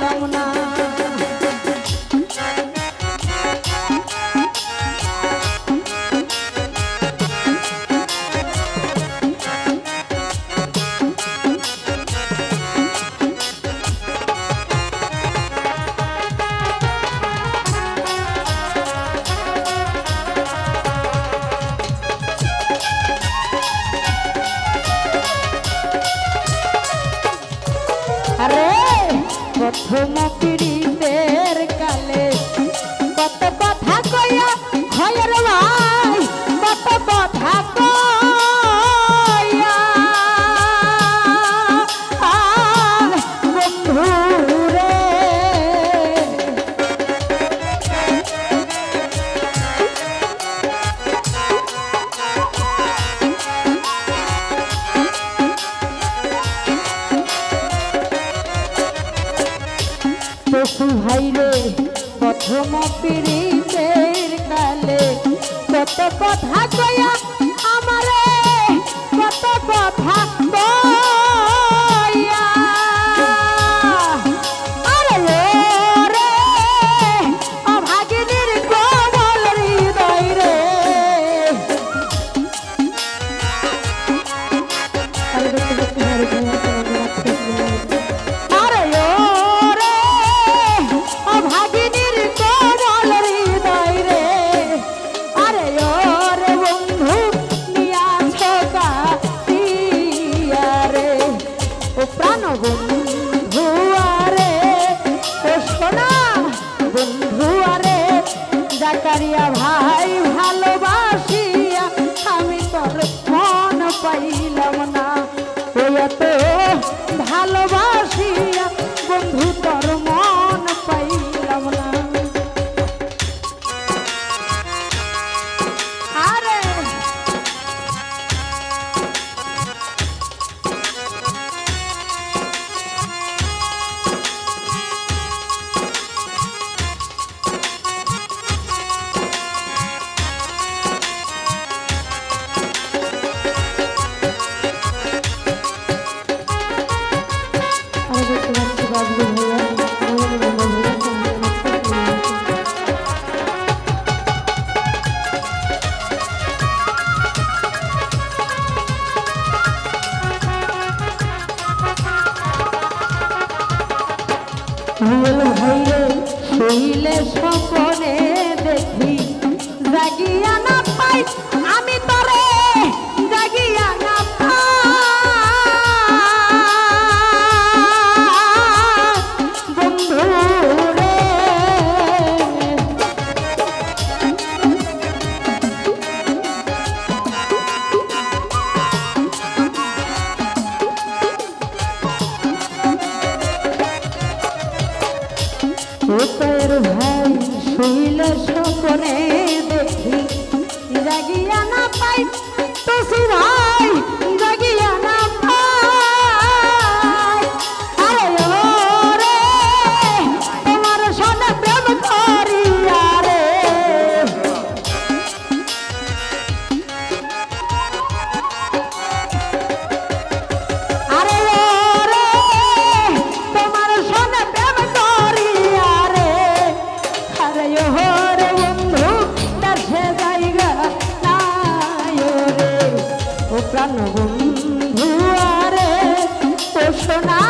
পারলাম না প্রথম পিড়ি সখু ভাইরে প্রথম পিড়িতের কালে কত কথা কয়া আমারে কত কথা ভালোবাস ভুল হইলে হইলে সপনে সুপের ভাই শুইল স্বপনে দেখি। রাগিয়া না পাই তো ভাই প্রাণ বন্ধু পোষণা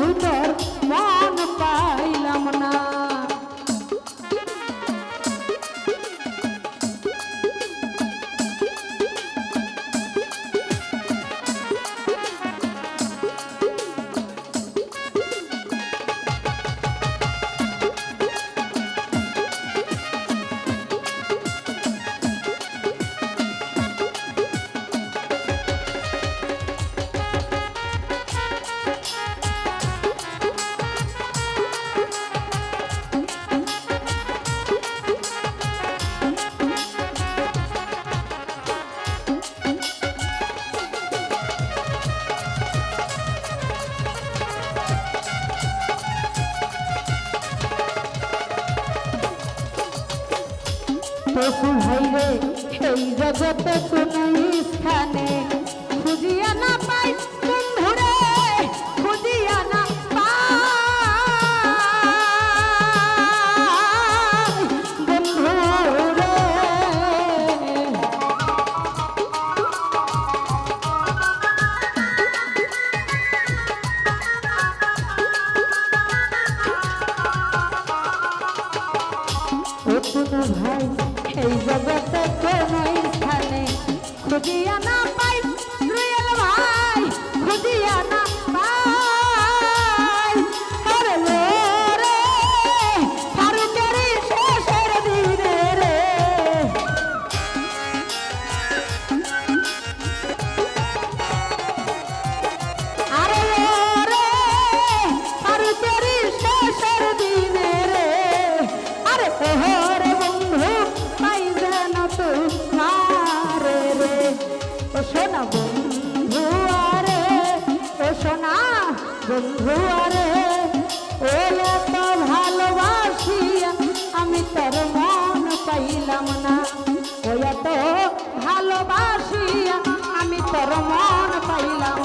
सुबह পশু হইলে এই জগতে কোনো স্থানে খুঁজিয়া না পাই বন্ধুরে এই জগতে কোন স্থানে খুঁজিয়া না বন্ধু আরে ওরে তো ভালোবাসিয়া, আমি তোর মন পাইলাম না। ওরে তো ভালোবাসিয়া, আমি তোর মন পাইলাম